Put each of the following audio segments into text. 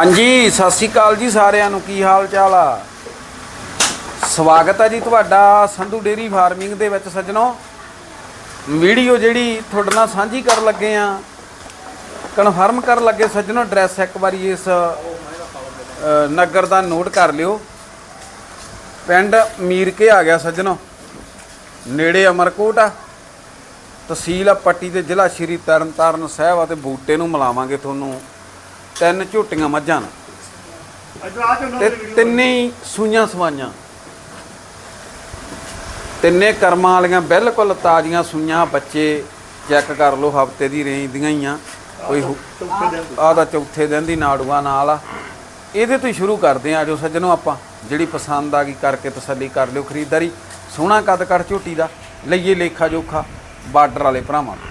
ਹਾਂਜੀ, ਸਤਿ ਸ਼੍ਰੀ ਅਕਾਲ ਜੀ ਸਾਰਿਆਂ ਨੂੰ। ਕੀ ਹਾਲ ਚਾਲ ਆ? ਸਵਾਗਤ ਹੈ ਜੀ ਤੁਹਾਡਾ ਸੰਧੂ ਡੇਰੀ ਫਾਰਮਿੰਗ ਦੇ ਵਿੱਚ ਸੱਜਣੋ। ਵੀਡੀਓ ਜਿਹੜੀ ਤੁਹਾਡੇ ਨਾਲ ਸਾਂਝੀ ਕਰਨ ਲੱਗੇ ਆ, ਕਨਫਰਮ ਕਰਨ ਲੱਗੇ ਸੱਜਣੋ, ਐਡਰੈਸ ਇੱਕ ਵਾਰੀ ਇਸ ਨਗਰ ਦਾ ਨੋਟ ਕਰ ਲਿਓ। ਪਿੰਡ ਮੀਰਕੇ ਆ ਗਿਆ ਸੱਜਣੋ। ਨੇੜੇ ਅਮਰਕੋਟ ਆ। ਤਹਿਸੀਲ ਆ ਪੱਟੀ ਦੇ ਜ਼ਿਲ੍ਹਾ ਸ਼੍ਰੀ ਤਰਨਤਾਰਨ ਸਾਹਿਬ ਆ ਤੇ ਬੂਟੇ ਨੂੰ ਮਿਲਾਵਾਂਗੇ ਤੁਹਾਨੂੰ। ਤਿੰਨ ਝੋਟੀਆਂ ਮੱਝਾਂ ਨੇ। ਤੇ ਤਿੰਨੇ ਹੀ ਸੂਈਆਂ ਸਵਾਈਆਂ। ਤਿੰਨੇ ਕਰਮਾਂ ਵਾਲੀਆਂ ਬਿਲਕੁਲ ਤਾਜ਼ੀਆਂ ਸੂਈਆਂ ਬੱਚੇ ਚੈੱਕ ਕਰ ਲਓ ਹਫ਼ਤੇ ਦੀ ਰੇਂਜ ਦੀਆਂ ਹੀ ਆ। ਕੋਈ ਆਹ ਦਾ ਚੌਥੇ ਦਿਨ ਦੀ ਨਾੜੂਆ ਨਾਲ ਆ। ਇਹਦੇ ਤੋਂ ਹੀ ਸ਼ੁਰੂ ਕਰਦੇ ਆ ਜੋ ਸੱਜਣੋ ਆਪਾਂ ਜਿਹੜੀ ਪਸੰਦ ਆ ਗਈ ਕਰਕੇ ਤਸੱਲੀ ਕਰ ਲਿਓ ਖਰੀਦਦਾਰੀ। ਸੋਹਣਾ ਕੱਦ ਕੱਟ ਝੋਟੀ ਦਾ ਲਈਏ ਲੇਖਾ ਜੋਖਾ ਬਾਰਡਰ ਵਾਲੇ ਭਰਾਵਾਂ ਤੋਂ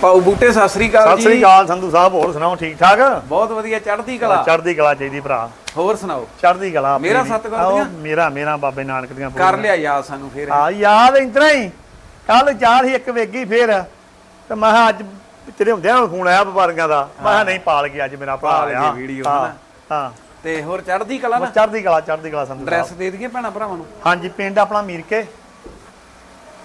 ਪਾਉ ਬੂਟੇ ਸਤਿ ਸ੍ਰੀ ਅਕਾਲ ਸਤਿ ਸ੍ਰੀ ਜੀ। ਅਕਾਲ ਸੰਧੂ ਸਾਹਿਬ ਹੋਰ ਸੁਣਾਓ ਠੀਕ ਠਾਕ? ਬਹੁਤ ਵਧੀਆ ਚੜ੍ਹਦੀ ਕਲਾ। ਚੜ੍ਹਦੀ ਕਲਾ ਚਾਹੀਦੀ ਭਰਾ। ਹੋਰ ਸੁਣਾਓ? ਚੜ੍ਹਦੀ ਕਲਾ ਮੇਰਾ। ਸਤਿਗੁਰ ਦੀਆਂ। ਮੇਰਾ ਮੇਰਾ ਬਾਬੇ ਨਾਨਕ ਦੀਆਂ ਕਰ ਲਿਆ ਯਾਦ ਸਾਨੂੰ ਫੇਰ। ਆ ਯਾਦ ਇੰਤਰਾ ਹੀ। ਕੱਲ ਚਾਰ ਹੀ ਇੱਕ ਵੇਗੀ ਫੇਰ। ਤੇ ਮੈਂ ਅੱਜ ਤੇਰੇ ਹੁੰਦਿਆਂ ਫੋਨ ਆਇਆ ਵਪਾਰੀਆਂ ਦਾ। ਮੈਂ ਨਹੀਂ ਪਾਲ ਗਿਆ ਅੱਜ ਮੇਰਾ ਭਰਾ ਆ ਹਾਂ। ਹਾਂ। ਤੇ ਹੋਰ ਚੜ੍ਹਦੀ ਕਲਾ ਨਾ? ਚੜ੍ਹਦੀ ਕਲਾ ਚੜ੍ਹਦੀ ਕਲਾ ਸੰਧੂ ਸਾਹਿਬ। ਦੇ ਦਈਏ ਭੈਣਾ ਭਰਾਵਾਂ ਨੂੰ? ਹਾਂਜੀ ਪਿੰਡ ਆਪਣਾ ਮੀਰਕੇ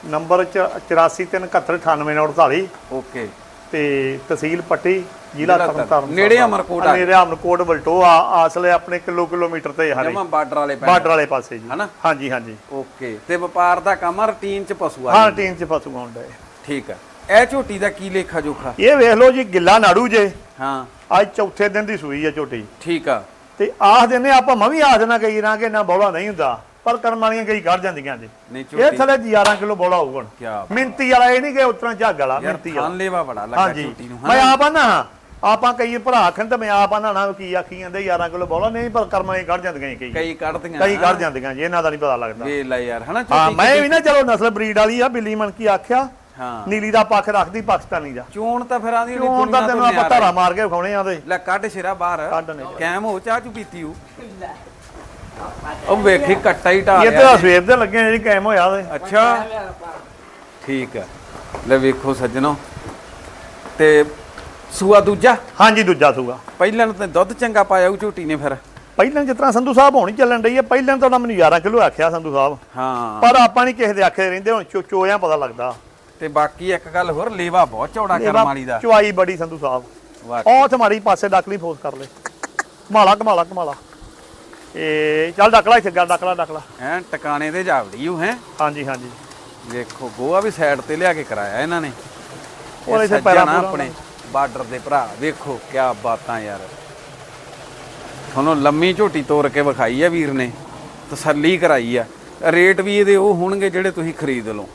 ਨੰਬਰ 8437984948 ਓਕੇ। ਤੇ ਤਹਿਸੀਲ ਪੱਟੀ ਜ਼ਿਲ੍ਹਾ ਤਰਨਤਾਰਨ ਨੇੜੇ ਅਮਰਕੋਟ ਆ। ਨੇੜੇ ਅਮਰਕੋਟ ਬਲਟੋ ਆ ਆਸਲੇ ਆਪਣੇ ਕਿਲੋ ਕਿਲੋਮੀਟਰ ਤੇ ਹਰੇ ਜਮਾ ਬਾਰਡਰ ਵਾਲੇ ਪਿੰਡ ਬਾਰਡਰ ਵਾਲੇ ਪਾਸੇ ਜੀ। ਹਨਾ? ਹਾਂਜੀ ਹਾਂਜੀ। ਓਕੇ। ਤੇ ਵਪਾਰ ਦਾ ਕੰਮ ਆ ਰੂਟੀਨ ਚ ਪਸ਼ੂ ਆ ਹਾਂ। ਟੀਮ ਚ ਫਸੂ ਆਉਂਦਾ ਹੈ ਠੀਕ ਆ। ਇਹ ਝੋਟੀ ਦਾ ਕੀ ਲੇਖਾ ਜੋਖਾ? ਇਹ ਵੇਖ ਲਓ ਜੀ ਗਿੱਲਾ ਨਾੜੂ ਜੇ। ਹਾਂ। ਅੱਜ ਚੌਥੇ ਦਿਨ ਦੀ ਸੂਈ ਹੈ ਝੋਟੀ। ਠੀਕ ਆ। ਤੇ ਆਖ ਦਿੰਦੇ ਆਪਾਂ ਮੈਂ ਵੀ ਆਖ ਦੇਣਾ ਕਈ ਨਾ ਕਿ ਨਾ ਬੋਲਾ ਨਹੀਂ ਹੁੰਦਾ। ਪਰ ਕਰਮ ਵਾਲੀਆਂ ਕਈ ਕੱਢ ਜਾਂਦੀਆਂ ਜੀ। ਨਹੀਂ ਇਹ ਝੋਟੀ ਥਲੇ 11 ਕਿਲੋ ਬੋਲਾ ਹੋਊਗਾ ਮਿੰਤੀ ਵਾਲਾ ਇਹ ਨਹੀਂ ਕਿ ਉਤਰਾ ਝੱਗ ਵਾਲਾ ਯਾਰ ਮਿੰਤੀ ਵਾਲਾ। ਥਾਨ ਲੇਵਾ ਬੜਾ ਲੱਗਾ ਹਾਂਜੀ। ਝੋਟੀ ਨੂੰ ਮੈਂ ਹਨਾ? ਆਪ ਨਾ ਆਪਾਂ ਕਈ ਭਰਾ ਆਖਣ ਤੇ ਮੈਂ ਆਪ ਨਾ ਨਾ ਕੀ ਆਖੀ ਜਾਂਦੇ 11 ਕਿਲੋ ਬੋਲਾ। ਨਹੀਂ ਪਰ ਕਰਮ ਵਾਲੀਆਂ ਕੱਢ ਜਾਂਦੀਆਂ ਜੀ ਕਈ। ਕਈ ਕੱਢਦੀਆਂ ਕਈ ਕੱਢ ਜਾਂਦੀਆਂ ਜੀ ਇਹਨਾਂ ਦਾ ਨਹੀਂ ਪਤਾ ਲੱਗਦਾ। ਵੇ ਲੈ ਯਾਰ ਹਨਾ? ਹਾਂ ਝੋਟੀ ਮੈਂ ਵੀ ਨਾ ਚਲੋ ਨਸਲ ਬਰੀਡ ਵਾਲੀ ਆ ਬਿੱਲੀ ਮਨ ਕੀ ਆਖਿਆ? ਹਾਂ। ਨੀਲੀ ਦਾ ਪੱਖ ਰੱਖਦੀ ਪਾਕਿਸਤਾਨੀ ਦਾ। ਚੋਣ ਤਾਂ ਫਿਰ ਆਂਦੀ ਹੁਣ ਤਾਂ ਤੈਨੂੰ ਆਪਾਂ ਧਾਰਾ ਮਾਰ ਕੇ ਵਿਖਾਉਣੇ ਆ ਤੇ ਲੈ ਕੱਢ ਸ਼ੇਰਾ ਬਾਹਰ। ਕੱਢ ਨੇ। ਕੈਮ ਹੋ ਚਾਹ ਚੂ ਪੀਤੀ ਹੂ ਉਹ ਵੇਖੀ ਕੱਟਾ ਹੀ ਢਾ ਇਹ ਲਿਆ ਤਾਂ ਸਵੇਰ ਦੇ ਲੱਗੇ ਜਿਹੜੀ ਕਾਇਮ ਹੋਇਆ ਤੇ ਅੱਛਾ। ਠੀਕ ਆ ਲੈ ਵੇਖੋ ਸੱਜਣੋ। ਤੇ ਸੂਆ ਦੂਜਾ? ਹਾਂਜੀ ਦੂਜਾ ਸੂਗਾ ਪਹਿਲਾਂ ਤਾਂ ਦੁੱਧ ਚੰਗਾ ਪਾਇਆ ਉਹ ਝੋਟੀ ਨੇ ਫਿਰ। ਪਹਿਲਾਂ ਜਿਸ ਤਰ੍ਹਾਂ ਸੰਧੂ ਸਾਹਿਬ ਹੋਣੀ ਚੱਲਣ ਰਹੀ ਹੈ ਪਹਿਲਾਂ ਤਾਂ ਉਹਨਾਂ ਮੈਨੂੰ 11 ਕਿਲੋ ਆਖਿਆ ਸੰਧੂ ਸਾਹਿਬ। ਹਾਂ। ਪਰ ਆਪਾਂ ਨਹੀਂ ਕਿਸੇ ਦੇ ਆਖੇ ਰਹਿੰਦੇ ਹੁਣ ਚੋ ਚੋਇਆਂ ਪਤਾ ਲੱਗਦਾ। ਤੇ ਬਾਕੀ ਇੱਕ ਗੱਲ ਹੋਰ ਲੇਵਾ ਬਹੁਤ ਚੌੜਾ ਕਰਮ ਵਾਲੀ ਦਾ। ਚੁਆਈ ਬੜੀ ਸੰਧੂ ਸਾਹਿਬ। ਵਾਹ ਉਹ ਤੇ ਮਾੜੀ ਪਾਸੇ ਡੱਕਲੀ ਫੋਸ ਕਰ ਲੈ। ਕਮਾਲਾ ਕਮਾਲਾ ਕਮਾਲਾ। ਇਹ ਚੱਲ ਡੱਕਲਾ ਇੱਥੇ ਗੱਲ ਡੱਕਲਾ ਡੱਕਲਾ ਐ ਟਿਕਾਣੇ ਤੇ ਜਾਵੜੀ ਉਹ ਹੈ? ਹਾਂਜੀ ਹਾਂਜੀ। ਵੇਖੋ ਗੋਆ ਵੀ ਸਾਈਡ ਤੇ ਲਿਆ ਕੇ ਕਰਾਇਆ ਇਹਨਾਂ ਨੇ। ਉਹ ਇੱਥੇ ਪੂਰਾਂ ਆਪਣੇ ਬਾਰਡਰ ਦੇ ਭਰਾ ਵੇਖੋ ਕੀ ਬਾਤਾਂ ਯਾਰ। ਤੁਹਾਨੂੰ ਲੰਮੀ ਝੋਟੀ ਤੋੜ ਕੇ ਵਿਖਾਈ ਆ ਵੀਰ ਨੇ ਤਸੱਲੀ ਕਰਾਈ ਆ। ਰੇਟ ਵੀ ਇਹਦੇ ਉਹ ਹੋਣਗੇ ਜਿਹੜੇ ਤੁਸੀਂ ਖਰੀਦ ਲਓ।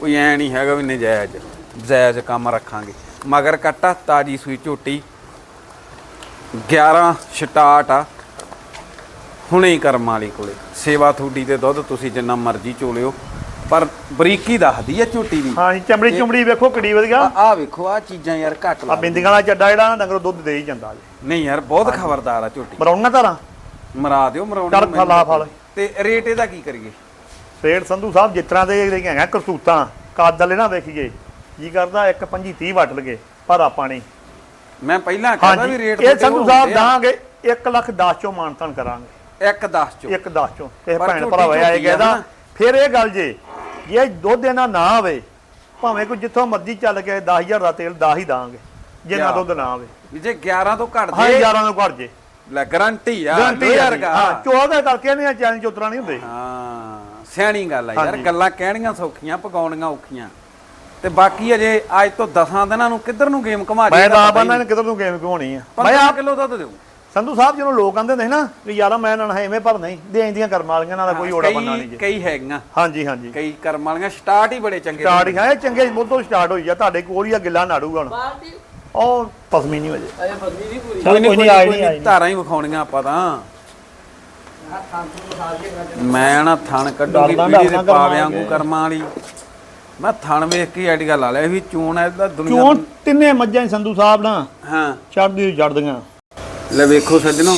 ਕੋਈ ਐ ਨਹੀਂ ਹੈਗਾ ਵੀ ਨਜਾਇਜ਼ ਜਾਇਜ਼ ਕੰਮ ਰੱਖਾਂਗੇ। ਮਗਰ ਕੱਟਾ ਤਾਜੀ ਸੂਈ ਝੋਟੀ। 11 ਸਟਾਰਟ ਆ। ਹੁਣੇ ਹੀ ਕਰਮ ਵਾਲੀ ਕੋਲੇ। ਸੇਵਾ ਥੂਡੀ ਤੇ ਦੁੱਧ ਤੁਸੀਂ ਜਿੰਨਾ ਮਰਜ਼ੀ ਚੋਲਿਓ ਪਰ ਬਰੀਕੀ ਦੱਸਦੀ ਆ ਝੋਟੀ ਦੀ। ਹਾਂਜੀ ਚਮੜੀ ਚੁੰਮੜੀ ਵੇਖੋ ਕਿੱਡੀ ਵਧੀਆ। ਆ ਆ ਵੇਖੋ ਆ ਚੀਜ਼ਾਂ ਯਾਰ ਘੱਟ ਆ ਲਾ ਬਿੰਦੀਆਂ ਵਾਲਾ ਚੱਡਾ ਜਿਹੜਾ ਨਾ ਡੰਗਰ ਦੁੱਧ ਦੇ ਹੀ ਜਾਂਦਾ ਜੀ। ਨਹੀਂ ਯਾਰ ਬਹੁਤ ਖਬਰਦਾਰ ਆ ਝੋਟੀ। ਮਰਾਉਣਾ ਧਾਰਾਂ? ਮਰਾ ਦਿਓ ਮਰਾਉਣੀ ਚੱਲ ਮੈਨੂੰ। ਫਲ। ਤੇ ਰੇਟ ਇਹਦਾ ਕੀ ਕਰੀਏ? ਫੇਰ ਸੰਧੂ ਸਾਹਿਬ ਜਿਸ ਤਰ੍ਹਾਂ ਦੇ ਜਿਹੜੇ ਹੈਗਾ ਕਰਤੂਤਾਂ ਕੱਦ ਵਾਲੇ ਨਾ ਵੇਖੀਏ ਜੀ ਕਰਦਾ ਇੱਕ 25 30 ਵੱਟ ਲਗੇ ਪਰ ਆਪਾਂ ਨਹੀਂ। ਮੈਂ ਪਹਿਲਾਂ ਕਹਿੰਦਾ ਵੀ ਰੇਟ ਇਹ ਸੰਧੂ ਸਾਹਿਬ ਦਾਂਗੇ 1 ਲੱਖ 10 ਚੋਂ ਮਾਨਤਨ ਕਰਾਂਗੇ। ਇੱਕ 10 ਚੋਂ। ਇੱਕ 10 ਚੋਂ। ਇਹ ਪਰ ਭੈਣ ਝੋਟੀ ਭਰਾ ਹੋਇਆ ਇਹ ਝੋਟੀ ਆ ਕਹਿੰਦਾ ਨਾ। ਫਿਰ ਇਹ ਗੱਲ ਜੇ ਜੇ ਦੁੱਧ ਇਹਨਾਂ ਨਾ ਆਵੇ ਭਾਵੇਂ ਕੋਈ ਜਿੱਥੋਂ ਮਰਜ਼ੀ ਚੱਲ ਕੇ 10000 ਦਾ ਤੇਲ 10 ਹੀ ਦਾਂਗੇ ਜੇ ਨਾ? ਦੁੱਧ ਨਾ ਆਵੇ। ਵੀ ਜੇ 11 ਤੋਂ ਘੱਟ ਹਾਂ ਜੇ। 11 ਨੂੰ ਘੜ ਜੇ। ਲੈ ਗਾਰੰਟੀ ਆ ਗਾਰੰਟੀ ਯਾਰ ਹਾਂ 14 ਕਰਕੇ ਨਹੀਂ ਚੈਲੰਜ ਉਤਰਾ ਨਹੀਂ ਹੁੰਦੇ। ਹਾਂ ਸਿਆਣੀ ਗੱਲ ਆ ਯਾਰ ਹਾਂਜੀ। ਗੱਲਾਂ ਕਹਿਣੀਆਂ ਸੌਖੀਆਂ ਪਕਾਉਣੀਆਂ ਔਖੀਆਂ। ਤੇ ਬਾਕੀ ਅਜੇ ਅੱਜ ਤੋਂ 10 ਦਿਨਾਂ ਨੂੰ ਕਿੱਧਰ ਨੂੰ ਗੇਮ ਘਮਾ ਮੈਂ ਤਾਂ ਆਪ ਇਹਨਾਂ ਨੇ ਕਿਧਰ ਨੂੰ ਗੇਮ ਘਵਾਉਣੀ ਆ। ਮੈਂ 15 ਆਪ ਕਿਲੋ ਦੁੱਧ ਦਿਓ। ਸੰਧੂ ਸਾਹਿਬ ਜਦੋਂ ਲੋਕ ਆਂਦੇ ਨੇ ਨਾ ਵੀ ਯਾਰਾ ਮੈਂ ਨਾ ਐਵੇਂ ਪਰ ਨਹੀਂ ਦੇ ਇੰਦੀਆਂ ਕਰਮ ਵਾਲੀਆਂ ਨਾਲ ਕੋਈ ਓੜਾ ਬੰਨਾ ਨਹੀਂ ਕਈ ਜੇ। ਕਈ ਹੈਗੀਆਂ। ਹਾਂਜੀ ਹਾਂਜੀ। ਕਈ ਕਰਮ ਵਾਲੀਆਂ ਸਟਾਰਟ ਹੀ ਬੜੇ ਚੰਗੇ ਸਟਾਰਟ ਹੀ ਹੈ ਇਹ ਚੰਗੇ ਮੁੱਢੋਂ ਸਟਾਰਟ ਹੋਈ ਆ ਤੁਹਾਡੇ ਕੋਲ ਹੀ ਆ ਗਿੱਲਾ ਨਾੜੂਗਾ ਹੁਣ। ਉਹ ਪਸਮੀ ਨਹੀਂ ਵਜੇ। ਅਜੇ ਬੰਦੀ ਨਹੀਂ ਪੂਰੀ। ਕੋਈ ਨਹੀਂ ਆਈ ਨਹੀਂ। ਧਾਰਾਂ ਹੀ ਵਿਖਾਉਣੀਆਂ ਆਪਾਂ ਤਾਂ। ਮੈਂ ਨਾ ਥਣ ਕੱਢੂਗੀ ਪੀੜੀ ਦੇ ਡਰਦਾ ਪਾਵੇ ਕਰਮਾਂ ਵਾਂਗੂ ਕਰਮਾਂ ਵਾਲੀ। ਮੈਂ ਥਣ ਵੇਖ ਕੇ ਆਈਡੀਆ ਲਾ ਲਿਆ ਵੀ ਚੂਣ ਐ ਦੁਨੀਆ ਚੋਂ ਤਿੰਨੇ ਮੱਝਾਂ ਸੰਧੂ ਸਾਹਿਬ ਨਾ ਹਾਂ। ਚੜਦੀ ਜੜਦੀਆਂ ਲੈ ਵੇਖੋ ਸੱਜਣੋ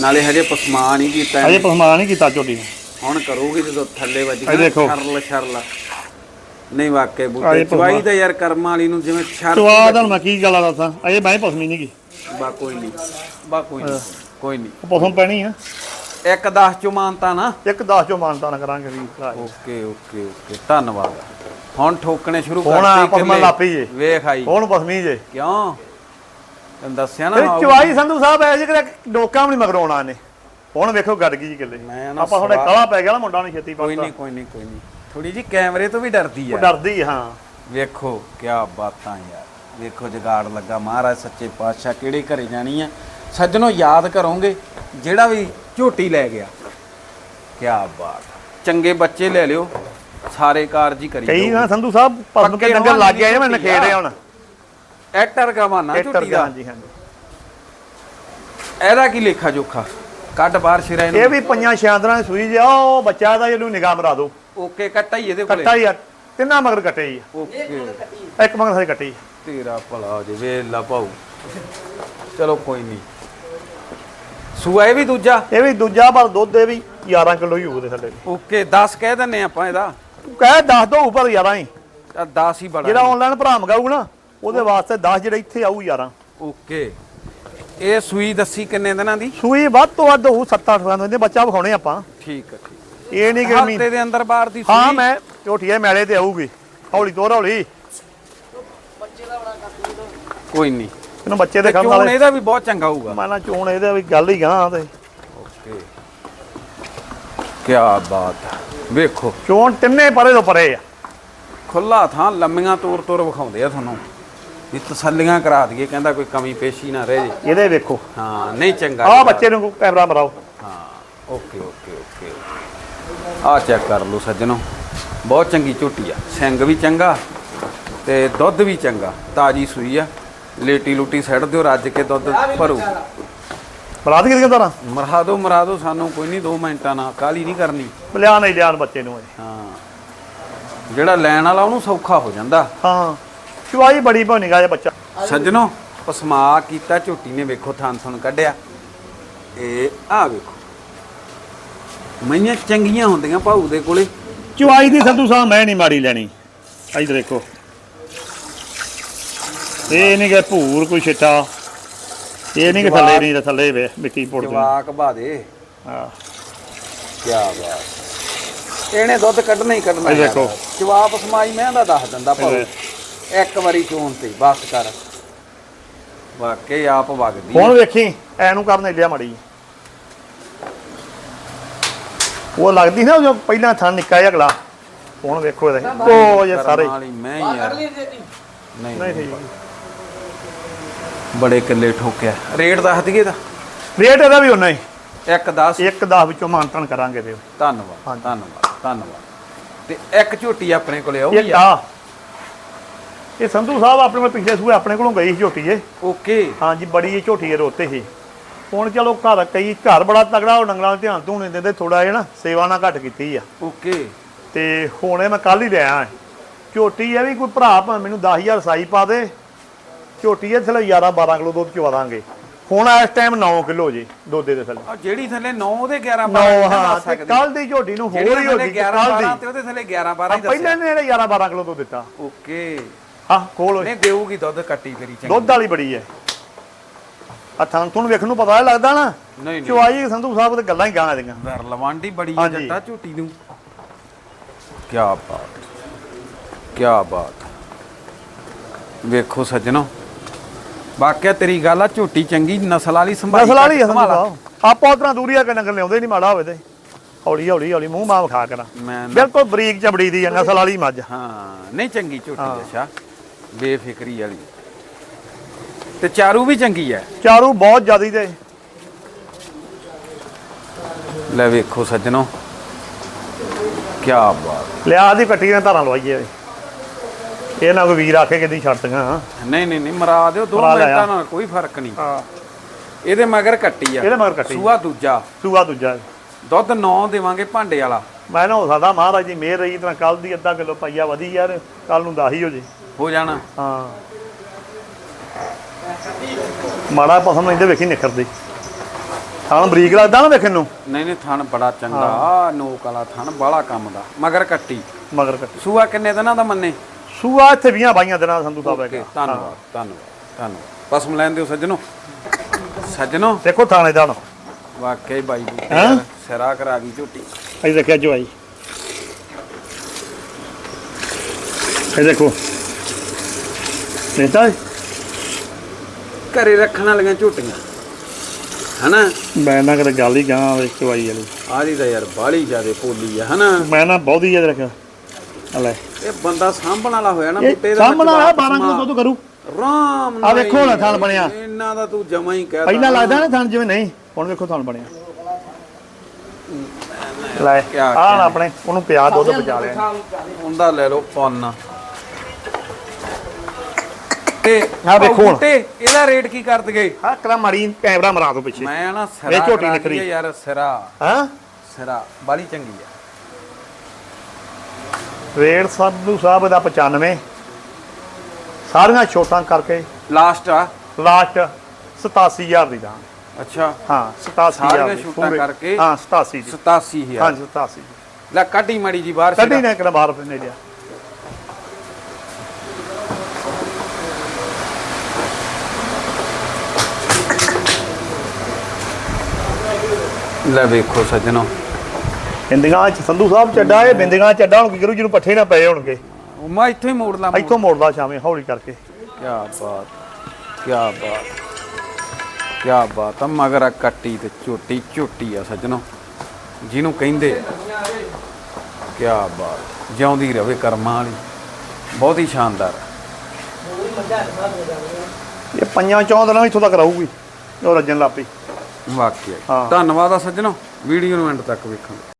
ਨਾਲੇ ਹਜੇ ਪਸਮਾਨ ਹੀ ਕੀਤਾ ਅਜੇ ਇਹਨੇ। ਪਸਮਾ ਨਹੀਂ ਕੀਤਾ ਝੋਟੀ ਨੂੰ ਹੁਣ ਕਰੂਗੀ ਜਦੋਂ ਥੱਲੇ ਵੱਜ ਇਹ ਦੇਖੋ। ਛਰਲ ਛਰਲ ਨਹੀਂ ਵਾਕੇ ਆਏ ਬੂਟੇ ਪਸਮਾ। ਚਵਾਈ ਤਾਂ ਯਾਰ ਕਰਮਾਂ ਵਾਲੀ ਨੂੰ ਜਿਵੇਂ ਛਰ ਸਵਾਦ ਹੁਣ ਮੈਂ ਕੀ ਗੱਲ ਆ ਦੱਸਾਂ ਅਜੇ ਮੈਂ ਪਸਮੀ ਨਹੀਂ ਗਈ ਬਾ ਕੋਈ ਨਹੀਂ ਬਾ ਕੋਈ ਨਹੀਂ ਕੋਈ ਨਹੀਂ ਪਸਮ ਪੈਣੀ ਆ ਇੱਕ 10 ਚੋਂ ਮਾਨਤਾ ਨਾ ਇੱਕ 10 ਚੋਂ ਮਾਨਤਾ ਨਾ ਕਰਾਂਗੇ ਵੀ ਭਰਾ ਜੀ। ਓਕੇ ਓਕੇ ਓਕੇ ਧੰਨਵਾਦ ਹੁਣ ਠੋਕਣੇ ਸ਼ੁਰੂ ਹੁਣ ਕਰਤੇ ਆਪਾਂ ਕਿੱਲੇ। ਲਾਪੀ ਜੇ। ਵੇਖ ਆਈ ਹੁਣ ਪਸਮੀ ਜੇ ਕਿਉਂ ਤੈਨੂੰ ਦੱਸਿਆ ਨਾ ਇਹ। ਚਵਾਈ ਸੰਧੂ ਸਾਹਿਬ ਐ ਜੇ ਕਿ ਡੋਕਾ ਵੀ ਨਹੀਂ ਮਗਰਾਉਣਾ ਇਹਨੇ। ਹੁਣ ਵੇਖੋ ਗੱਡ ਗਈ ਜੀ ਕਿੱਲੇ। ਨਾ ਆਪਾਂ ਥੋੜਾ ਕਾਲਾ ਪੈ ਗਿਆ ਨਾ ਮੁੰਡਾ ਨੇ ਛੇਤੀ ਕੋਈ ਪੜਦਾ ਨਹੀਂ ਕੋਈ ਨਹੀਂ ਕੋਈ ਨਹੀਂ ਥੋੜੀ ਜੀ ਕੈਮਰੇ ਤੋਂ ਵੀ ਡਰਦੀ ਆ। ਡਰਦੀ ਹਾਂ। ਵੇਖੋ ਕੀ ਬਾਤਾਂ ਯਾਰ। ਵੇਖੋ ਜਗਾੜ ਲੱਗਾ। ਮਹਾਰਾਜ ਸੱਚੇ ਪਾਤਸ਼ਾਹ ਕਿਹੜੇ ਘਰੇ ਜਾਣੀ ਆ। ਸੱਜਣੋ ਯਾਦ ਕਰੋਗੇ ਜਿਹੜਾ ਵੀ ਝੋਟੀ ਲੈ ਗਿਆ। ਕੀ ਬਾਤ। ਚੰਗੇ ਬੱਚੇ ਲੈ ਲਿਓ। ਸਾਰੇ ਕਾਰਜ ਹੀ ਕਰੀ ਕਈ। ਨਾ ਸੰਧੂ ਸਾਹਿਬ ਪਸਮ ਕੇ ਡੰਗਰ ਲੱਗ ਗਏ ਹਵਾਨੇ ਮੈਂ ਨਖੇੜੇ ਹੁਣ। ਐਕਟਰ ਗਵਾਨਾ ਝੋਟੀ ਦਾ। ਹਾਂਜੀ ਹਾਂਜੀ। ਇਹਦਾ ਕੀ ਲੇਖਾ ਜੋਖਾ? ਕੱਢ ਬਾਹਰ ਸਿਰਾ ਇਹ ਇਹਨੂੰ ਵੀ ਪੰਜਾਂ ਛਿਆਂਦਰਾਂ ਦੀ ਸੂਈ ਜਿਆ ਉਹ ਬੱਚਾ ਦਾ ਇਹਨੂੰ ਨਿਗਾਹ ਮਰਾ ਦਿਓ ਓਕੇ ਕੱਟਾ ਹੀ ਇਹਦੇ ਕੋਲੇ। ਕੱਟਾ ਹੀ ਆ। ਤਿੰਨਾਂ ਮਗਰ ਕੱਟੇ ਹੀ ਓਕੇ। ਇੱਕ ਮਗਰ ਸਾਰੇ ਕੱਟੇ ਹੀ। ਤੇਰਾ ਭਲਾ ਹੋ ਜੇ ਵੇਲਾ ਪਾਉ ਚਲੋ ਕੋਈ ਨਹੀਂ। ਸੂਆ ਇਹ ਵੀ ਦੂਜਾ? ਇਹ ਵੀ ਦੂਜਾ ਪਰ ਦੁੱਧ ਇਹ ਵੀ 11 ਕਿਲੋ ਹੀ ਹੋਊ ਥੱਲੇ ਓਕੇ 10 ਕਹਿ ਦਿੰਨੇ ਆਪਾਂ ਇਹਦਾ। ਤੂੰ ਕਹਿ 10 ਦੋ ਉੱਪਰ 11 ਹੀ। 10 ਹੀ ਬੜਾ ਜਿਹੜਾ ਆਨਲਾਈਨ ਭਰਾ ਮਗਾਊ ਨਾ ਉਹਦੇ ਵਾਸਤੇ 10 ਜਿਹੜਾ ਇੱਥੇ ਆਊ 11 ਓਕੇ। ਇਹ ਸੂਈ ਦੱਸੀ ਕਿੰਨੇ ਦਿਨਾਂ ਦੀ? ਸੂਈ ਵੱਧ ਤੋਂ ਵੱਧ ਹੋਊ 7-8 ਦਿਨ ਦੇ ਬੱਚਾ ਵਿਖਾਉਣੇ ਆਪਾਂ। ਠੀਕ ਹੈ ਠੀਕ ਇਹ ਨਹੀਂ ਕਿ ਹਫ਼ਤੇ ਦੇ ਅੰਦਰ ਬਾਹਰ ਦੀ ਹਾਂ ਮੈਂ ਝੋਟੀਏ ਮੈਲੇ ਤੇ ਆਊਗੀ। ਹੌਲੀ ਤੋਰ ਹੌਲੀ। ਕੋਈ ਨਹੀਂ। ਇਹਨੂੰ ਬੱਚੇ ਦੇ ਤੇ ਕੰਮ ਚੋਣ ਵਾਲੇ ਇਹਦਾ ਵੀ ਬਹੁਤ ਚੰਗਾ ਹੋਊਗਾ। ਮੈਂ ਨਾ ਚੋਣ ਇਹਦੇ ਵੀ ਗੱਲ ਹੀ ਗਾਂ ਤੇ। ਓਕੇ। ਕੀ ਬਾਤ ਹੈ ਵੇਖੋ। ਚੋਣ ਤਿੰਨੇ ਪਰੇ ਤੋਂ ਪਰੇ ਆ। ਖੁੱਲਾ ਥਾਂ ਲੰਮੀਆਂ ਤੋਰ ਤੋਰ ਵਿਖਾਉਂਦੇ ਆ ਤੁਹਾਨੂੰ। ਵੀ ਤਸੱਲੀਆਂ ਕਰਾ ਦਈਏ ਕਹਿੰਦਾ ਕੋਈ ਕਮੀ ਪੇਸ਼ੀ ਨਾ ਰਹੇ ਇਹਦੇ ਵੇਖੋ। ਹਾਂ ਨਹੀਂ ਚੰਗਾ ਆਹ ਬੱਚੇ ਨੂੰ ਕੈਮਰਾ ਮਰਾਓ। ਹਾਂ ਓਕੇ ਓਕੇ ਓਕੇ ਆ ਚੈੱਕ ਕਰ ਲਓ ਸੱਜਣੋ। ਬਹੁਤ ਚੰਗੀ ਝੋਟੀ ਆ। ਸਿੰਗ ਵੀ ਚੰਗਾ ਤੇ ਦੁੱਧ ਵੀ ਚੰਗਾ। ਤਾਜੀ ਸੂਈ ਆ। ਲੇਟੀ ਲੂਟੀ ਸੱਟ ਦਿਓ ਰੱਜ ਕੇ ਦੁੱਧ ਭਰੂ। ਬੁਲਾ ਦੇ ਕਿਤੇ ਤਾਰਾ? ਮਰਾ ਦਿਓ ਮਰਾ ਦਿਓ ਸਾਨੂੰ ਕੋਈ ਨਹੀਂ 2 ਮਿੰਟਾਂ ਨਾਲ। ਕਾਲੀ ਨਹੀਂ ਕਰਨੀ। ਲਿਆ ਨਹੀਂ ਲਿਆਣ ਬੱਚੇ ਨੂੰ। ਹਾਂ। ਜਿਹੜਾ ਲੈਣ ਵਾਲਾ ਉਹਨੂੰ ਸੌਖਾ ਹੋ ਜਾਂਦਾ। ਹਾਂ। ਚਵਾਈ ਬੜੀ ਭੋਨਿਗਾ ਜਿਹਾ ਬੱਚਾ। ਸੱਜਣੋ ਪਸਮਾ ਕੀਤਾ ਝੋਟੀ ਨੇ ਵੇਖੋ ਥਾਨ ਥਣ ਕੱਢਿਆ। ਇਹ ਆ ਵੇਖੋ। ਮਈਆਂ ਚੰਗੀਆਂ ਹੁੰਦੀਆਂ ਭਾਊ ਦੇ ਕੋਲੇ। ਚਵਾਈ ਦੀ ਸੰਧੂ ਸਾਹਿਬ ਮੈਂ ਨਹੀਂ ਮਾੜੀ ਲੈਣੀ। ਇਧਰ ਦੇਖੋ। ਇਹ ਨਹੀਂ ਕਿ ਭੂਰ ਕੋਈ ਛਿੱਟਾ। ਇਹ ਨਹੀਂ ਕਿ ਥੱਲੇ ਨਹੀਂ ਥੱਲੇ ਵੇ ਮਿੱਟੀ ਪੁੱਟ ਦੇ ਜਵਾਕ ਬਾਦੇ ਹਾਂ ਕੀ ਬਾਤ। ਇਹਨੇ ਦੁੱਧ ਕੱਢਣਾ ਹੀ ਕੱਢਣਾ ਇਹ। ਦੇਖੋ। ਜਵਾਬ ਸਮਾਈ ਮੈਂ ਦਾ ਦੱਸ ਦਿੰਦਾ ਭਾਊ। ਇੱਕ ਵਾਰੀ ਚੋਣ ਤੇ ਬਸ ਕਰ। ਵਾਕਈ ਆਪ ਵਗਦੀ ਹੁਣ ਵੇਖੀ ਐਨੂੰ ਕਰਨ ਲਿਆ ਮੜੀ ਉਹ ਲੱਗਦੀ ਨਾ ਜੋ ਪਹਿਲਾਂ ਥਣ ਨਿੱਕਾ ਜਿਹਾ ਅਗਲਾ। ਹੁਣ ਵੇਖੋ ਇਹਦੇ। ਉਹ ਜੇ ਸਾਰੇ ਵਾਲੀ ਮੈਂ ਹੀ ਯਾਰ ਨਹੀਂ ਨਹੀਂ ਠੀਕ ਬੜੇ ਕਿੱਲੇ ਠੋਕਿਆ। ਰੇਟ ਦੱਸ ਦਈਏ ਦਾ ਰੇਟ ਇਹਦਾ ਵੀ ਉਨਾ ਹੀ। ਇੱਕ 10 ਇੱਕ 10 ਵਿੱਚੋਂ ਮਾਨਤਨ ਕਰਾਂਗੇ ਤੇ ਧੰਨਵਾਦ। ਧੰਨਵਾਦ ਧੰਨਵਾਦ। ਤੇ ਇੱਕ ਝੋਟੀ ਆਪਣੇ ਕੋਲੇ ਆਉਗੀ ਆ? ਇਹ ਸੰਧੂ ਸਾਹਿਬ ਆਪਣੇ ਕੋਲ ਪਿਛਲੇ ਸੂਏ ਆਪਣੇ ਕੋਲੋਂ ਗਈ ਸੀ ਝੋਟੀ ਇਹ ਓਕੇ। ਹਾਂਜੀ ਬੜੀ ਇਹ ਝੋਟੀ ਇਹ ਰੋਤੇ ਸੀ। ਹੁਣ ਚਲੋ ਘਰ ਕਈ ਘਰ ਬੜਾ ਤਗੜਾ ਉਹ ਡੰਗਰਾਂ ਦਾ ਧਿਆਨ ਧੂਣ ਦਿੰਦੇ ਥੋੜਾ ਜਿਹਾ ਨਾ ਸੇਵਾ ਨਾਲ ਘੱਟ ਕੀਤੀ ਆ। ਓਕੇ। ਤੇ ਹੁਣ ਮੈਂ ਕੱਲ ਹੀ ਲਿਆ ਹਾਂ। ਝੋਟੀ ਇਹ ਵੀ ਕੋਈ ਭਰਾ ਭਾਵੇਂ ਮੈਨੂੰ 10000 ਸਾਈ ਪਾ ਦੇ ਝੋਟੀ ਇਹ ਥਲੇ 11 12 ਕਿਲੋ ਦੁੱਧ ਚਵਾ ਦਾਂਗੇ। ਹੁਣ ਇਸ ਟਾਈਮ 9 ਕਿਲੋ ਜੀ ਦੁੱਧ ਦੇ ਥੱਲੇ। ਆ ਜਿਹੜੀ ਥੱਲੇ 9 ਉਹਦੇ 11 9 12 ਹਾਂ ਤੇ ਕੱਲ ਦੀ ਝੋਟੀ ਨੂੰ ਹੋਰ ਹੀ ਹੋ ਗਈ 11 ਕੱਲ 12 ਤੇ ਦੀ ਉਹਦੇ ਥੱਲੇ 11 12 ਹੀ ਪਹਿਲਾਂ ਨੇ ਇਹਨੇ 11 12 ਕਿਲੋ ਦੁੱਧ ਦਿੱਤਾ। ਓਕੇ। ਹਾਂ ਕੋਲ ਨਹੀਂ ਦੇਊਗੀ ਦੁੱਧ ਕੱਟੀ ਤੇਰੀ ਚੰਗੀ। ਦੁੱਧ ਵਾਲੀ ਬੜੀ ਹੈ ਆ ਥਾਂ ਤੁਹਾਨੂੰ ਵੇਖਣ ਨੂੰ ਪਤਾ ਲੱਗਦਾ ਨਾ। ਨਹੀਂ ਨਹੀਂ। ਚਵਾਈ ਸੰਧੂ ਸਾਹਿਬ ਤੇ ਗੱਲਾਂ ਹੀ ਗਾਣਾ ਦੀਆਂ ਵਰ ਲਵਾਂਡੀ ਬੜੀ ਹੈ ਹਾਂਜੀ। ਜੱਟਾ ਝੋਟੀ ਨੂੰ। ਕੀ ਬਾਤ। ਕੀ ਬਾਤ। ਵੇਖੋ ਸੱਜਣੋ। ਵਾਕਿਆ ਤੇਰੀ ਗੱਲ ਆ ਝੋਟੀ ਚੰਗੀ ਨਸਲ ਵਾਲੀ ਸੰਭਾਲੀ ਨਸਲ ਵਾਲੀ ਆ ਸੰਧੂ ਸੰਭਾਲਾ। ਸਾਹਿਬ। ਆਪਾਂ ਉਤਰਾ ਦੂਰੀਆ ਕੇ ਨਗਰ ਲਿਆਉਂਦੇ ਨਹੀਂ ਮਾੜਾ ਹੋਵੇ ਤੇ। ਹੌਲੀ ਹੌਲੀ ਹੌਲੀ ਮੂੰਹ ਮਾਂ ਵਿਖਾ ਕਰਾਂ ਮੈਂ ਨਾ- ਬਿਲਕੁਲ ਬਰੀਕ ਚਬੜੀ ਦੀ ਆ ਨਸਲ ਵਾਲੀ ਮੱਝ। ਹਾਂ ਨਹੀਂ ਚੰਗੀ ਝੋਟੀ। ਅੱਛਾ ਬੇਫਿਕਰੀ ਵਾਲੀ। ਤੇ ਚਾਰੂ ਵੀ ਚੰਗੀ ਹੈ। ਚਾਰੂ ਬਹੁਤ ਜ਼ਿਆਦੀ ਤੇ। ਲੈ ਵੇਖੋ ਸੱਜਣੋ। ਕੀ ਬਾਤ। ਲਿਆ ਦੀ ਕੱਟੀ ਦੀਆਂ ਧਾਰਾਂ ਲਵਾਈਏ। ਇਹ ਨਾ ਕੋਈ ਵੀਰ ਆਖੇ ਕਿਦੀ ਛੱਡਤੀਆਂ ਨਹੀਂ ਨਹੀਂ ਨਹੀਂ ਮਰਾ ਦਿਓ। ਦੋ। ਮਿੰਟਾਂ ਨਾਲ ਕੋਈ ਫ਼ਰਕ ਨਹੀਂ। ਹਾਂ। ਇਹਦੇ ਮਗਰ ਕੱਟੀ ਆ। ਇਹਦੇ ਮਗਰ ਕੱਟੀ। ਸੂਆ ਦੂਜਾ। ਸੂਆ ਦੂਜਾ। ਦੁੱਧ 9 ਦੇਵਾਂਗੇ ਭਾਂਡੇ ਵਾਲਾ। ਮੈਂ ਨਾ ਹੋ ਸਕਦਾ ਮਹਾਰਾਜ ਦੀ ਮਿਹਰ ਰਹੀ ਤਰ੍ਹਾਂ ਕੱਲ ਦੀ ਅੱਧਾ ਕਿਲੋ ਪਾਈਆ ਵਧੀ ਯਾਰ ਕੱਲ ਨੂੰ 10 ਹੀ ਹੋ ਜੇ। ਹੋ ਜਾਣਾ। ਹਾਂ। ਮਾੜਾ ਪਸੰਦ ਇਹਦੇ ਵੇਖੀ ਨਿਖਰਦੀ। ਹਾਂ ਬਰੀਕ ਲੱਗਦਾ ਨਾ ਵੇਖਣ ਨੂੰ। ਨਹੀਂ ਨਹੀਂ ਥਣ ਬੜਾ ਚੰਗਾ। ਆ ਨੋਕ ਵਾਲਾ ਥਣ ਬਾਲਾ ਕੰਮ ਦਾ ਮਗਰ ਕੱਟੀ। ਮਗਰ ਕੱਟੀ। ਸੂਆ ਕਿੰਨੇ ਦਿਨਾਂ ਦਾ ਮੰਨੇ? ਸੂਆ ਇੱਥੇ 20 ਬਾਈਆਂ ਦਿਨਾਂ ਸੰਧੂ ਸਾਹਿਬ ਓਕੇ ਹੈਗਾ। ਧੰਨਵਾਦ ਧੰਨਵਾਦ ਧੰਨਵਾਦ। ਪਸਮ ਲੈਣ ਦਿਓ ਸੱਜਣੋ। ਸੱਜਣੋ। ਦੇਖੋ ਥਾਣੇ ਦਾ ਵਾਕਈ ਬਾਈ ਬੂਟੇ ਹੈਂ? ਸਿਰਾ ਕਰਾ ਗਈ ਝੋਟੀ। ਇਹ ਦੇਖਿਆ ਜਵਾਈ ਇਹ ਦੇਖੋ। ਦੇਖਤਾ ਘਰੇ ਰੱਖਣ ਵਾਲੀਆਂ ਝੋਟੀਆਂ। ਹਨਾ? ਮੈਂ ਨਾ ਕਦੇ ਗੱਲ ਹੀ ਗਾਂ ਵੇਖ ਜਵਾਈ ਵਾਲੀ। ਆਦੀ ਤਾਂ ਯਾਰ ਬਾਹਲੀ ਜ਼ਿਆਦੇ ਭੋਲੀ ਆ ਹਨਾ? ਮੈਂ ਨਾ ਬਹੁਤੀ ਜ਼ਿਆਦਾ ਰੱਖਿਆ। ਆ ਲੈ। ਇਹ ਬੰਦਾ ਸਾਂਭਣ ਵਾਲਾ ਹੋਇਆ ਨਾ ਬੂਟੇ ਦਾ ਸਾਹਮਣਾ ਆ 12 ਕਿਲੋ ਦੁੱਧ ਕਰੂ। ਰਾਮ ਆਹ ਵੇਖੋ ਨਾ ਥਣ ਬਣਿਆ। ਇਹਨਾਂ ਦਾ ਤੂੰ ਜਮਾ ਹੀ ਕਹਿ ਪਹਿਲਾਂ ਲੱਗਦਾ ਨਾ ਥਣ ਜਿਵੇਂ ਨਹੀਂ ਹੁਣ ਵੇਖੋ ਥਣ ਬਣਿਆ। ਲੈ ਕਿਆ ਆਹ ਨਾ ਆਪਣੇ ਉਹਨੂੰ ਪਿਆ ਦੁੱਧ ਬਚਾ ਲਿਆ ਉਹਦਾ ਲੈ ਲਓ ਪੰਨ ਤੇ ਆਹ ਵੇਖੋ ਹੁਣ। ਬੂਟੇ ਇਹਦਾ ਰੇਟ ਕੀ ਕਰ ਦਗੇ? ਹਾਂ ਕਰਾ ਮਾਰੀ ਕੈਮਰਾ ਮਰਾ ਦੋ ਪਿੱਛੇ। ਮੈਂ ਨਾ ਇਹ ਸਿਰਾ ਝੋਟੀ ਕਰਾ ਨਿਕਲੀ। ਦਈਏ ਯਾਰ ਸਿਰਾ। ਹਾਂ? ਸਿਰਾ ਬਾਲੀ ਚੰਗੀ ਆ। ਰੇਟ ਸੰਧੂ ਸਾਹਿਬ ਦਾ 95 ਸਾਰੀਆਂ ਛੋਟਾਂ ਕਰਕੇ ਲਾਸਟ ਆ। ਲਾਸਟ 87000 ਦੀ ਦਾਂ ਅੱਛਾ ਹਾਂ 87000 ਸਾਰੀਆਂ ਦੀ ਛੋਟਾਂ ਪੂਰੇ। ਕਰਕੇ? ਹਾਂ 87 ਦੀ 87000 ਹਾਂ 87 ਲੈ ਕੱਢੀ ਮੜੀ ਜੀ ਬਾਹਰ ਕੱਢੀ ਸਿਰਾ। ਨੇ ਕਿਹੜਾ ਬਾਹਰ ਨੇ ਲਿਆ ਲੈ ਵੇਖੋ ਸੱਜਣੋ ਚ ਸੰਧੂ ਸਾਹਿਬ ਚੱਡਾ ਇਹ ਬਿੰਦੀਆਂ ਚ ਚੱਡਾ ਹੁਣ ਕੀ ਕਰੂ ਜਿਹਨੂੰ ਪੱਠੇ ਨਾ ਪਏ ਹੋਣਗੇ ਉਹ ਮੈਂ ਇੱਥੋਂ ਹੀ ਮੋੜ ਲਾ ਮੋੜ। ਇੱਥੋਂ ਮੋੜਦਾ ਸ਼ਾਮੇ ਹੌਲੀ ਕਰਕੇ ਕਿਆ ਬਾਤ ਕਿਆ ਬਾਤ ਕਿਆ ਬਾਤ ਆ ਮਗਰ ਆ ਕੱਟੀ ਤੇ ਝੋਟੀ ਝੋਟੀ ਆ ਸੱਜਣੋ। ਜਿਹਨੂੰ ਕਹਿੰਦੇ ਆ ਕਿਆ ਬਾਤ ਜਿਉਂਦੀ ਰਵੇ ਕਰਮਾਂ ਵਾਲੀ। ਬਹੁਤ ਹੀ ਸ਼ਾਨਦਾਰ। ਇਹ ਪੰਜਾਂ ਚੌਂ ਦਿਨਾਂ ਇੱਥੋਂ ਤੱਕ ਰਹੂਗੀ ਉਹ ਰੱਜਣ ਲੱਪੀ ਵਾਕਿਆ ਹਾਂ। ਧੰਨਵਾਦ ਆ ਸੱਜਣੋ ਵੀਡੀਓ ਨੂੰ ਐਂਡ ਤੱਕ ਵੇਖਣ ਲਈ।